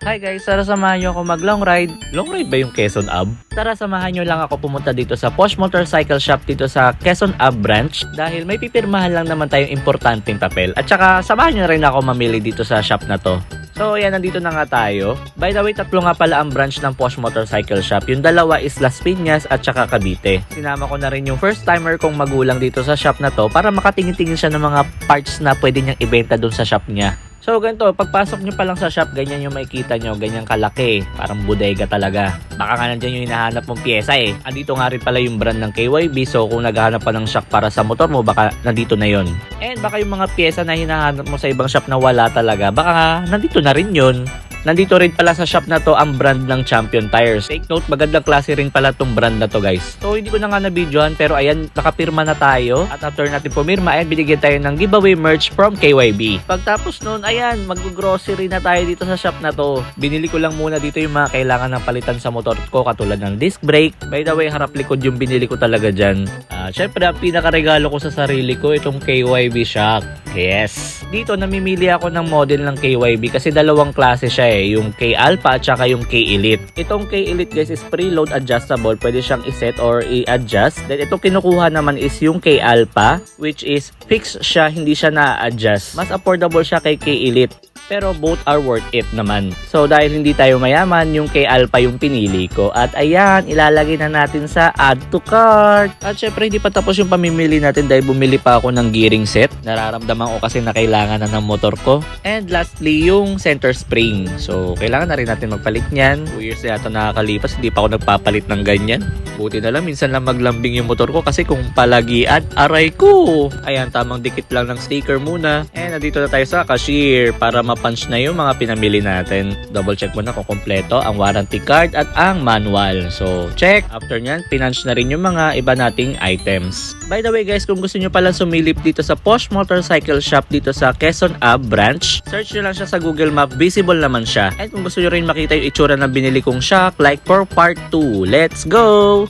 Hi guys, tara samahan nyo ako mag long ride. Long ride ba yung Quezon Ab? Tara samahan nyo lang ako pumunta dito sa Posh Motorcycle Shop dito sa Quezon Ab branch dahil may pipirmahan lang naman tayong importanteng papel. At saka samahan nyo rin ako mamili dito sa shop na to. So ayan, nandito na nga tayo. By the way, tatlo nga pala ang branch ng Posh Motorcycle Shop. Yung dalawa is Las Piñas at saka Cavite. Sinama ko na rin yung first timer kong magulang dito sa shop na to para makatingin-tingin siya ng mga parts na pwede niyang ibenta doon sa shop niya. So ganito, pagpasok nyo pa lang sa shop, ganyan yung makikita nyo, ganyan kalaki. Parang bodega talaga. Baka nga nandyan yung hinahanap mong pyesa eh. Andito nga rin pala yung brand ng KYB, so kung naghahanap pa ng shock para sa motor mo, baka nandito na yon. And baka yung mga pyesa na hinahanap mo sa ibang shop na wala talaga, baka nandito na rin yun. Nandito rin pala sa shop na to ang brand ng Champion Tires. Take note, magandang klase rin pala tong brand na to guys. So hindi ko na nga na-videohan pero ayan, nakapirma na tayo. At after natin pumirma, ayan, binigyan tayo ng giveaway merch from KYB. Pagtapos nun, ayan, mag-grocery na tayo dito sa shop na to. Binili ko lang muna dito yung mga kailangan ng palitan sa motor ko katulad ng disc brake. By the way, harap likod yung binili ko talaga dyan. Ah, Syempre, ang pinakaregalo ko sa sarili ko, itong KYB shock. Yes. Dito, namimili ako ng model ng KYB kasi dalawang klase siya eh. Yung K-Alpha at saka yung K-Elite. Itong K-Elite guys is preload adjustable. Pwede siyang iset or i-adjust. Then itong kinukuha naman is yung K-Alpha which is fixed siya, hindi siya na-adjust. Mas affordable siya kay K-Elite. Pero both are worth it naman. So dahil hindi tayo mayaman, yung kay Alpha yung pinili ko. At ayan, ilalagay na natin sa add to cart. At syempre hindi pa tapos yung pamimili natin dahil bumili pa ako ng gearing set. Nararamdaman ko kasi na kailangan na ng motor ko. And lastly, yung center spring. So kailangan na rin natin magpalit niyan. 2 years na yata nakakalipas, hindi pa ako nagpapalit ng ganyan. Buti na lang, minsan lang maglambing yung motor ko kasi kung palagian, aray ko. Ayan, tamang dikit lang ng sticker muna. And nandito na tayo sa cashier para ma-punch na yung mga pinamili natin. Double check muna kung kompleto ang warranty card at ang manual. So, check. After nyan, pinunch na rin yung mga iba nating items. By the way guys, kung gusto nyo pala sumilip dito sa Posh Motorcycle Shop dito sa Quezon Ab branch, search nyo lang siya sa Google Map, visible naman siya. And kung gusto nyo rin makita yung itsura na binili kong shock, like for part 2, let's go!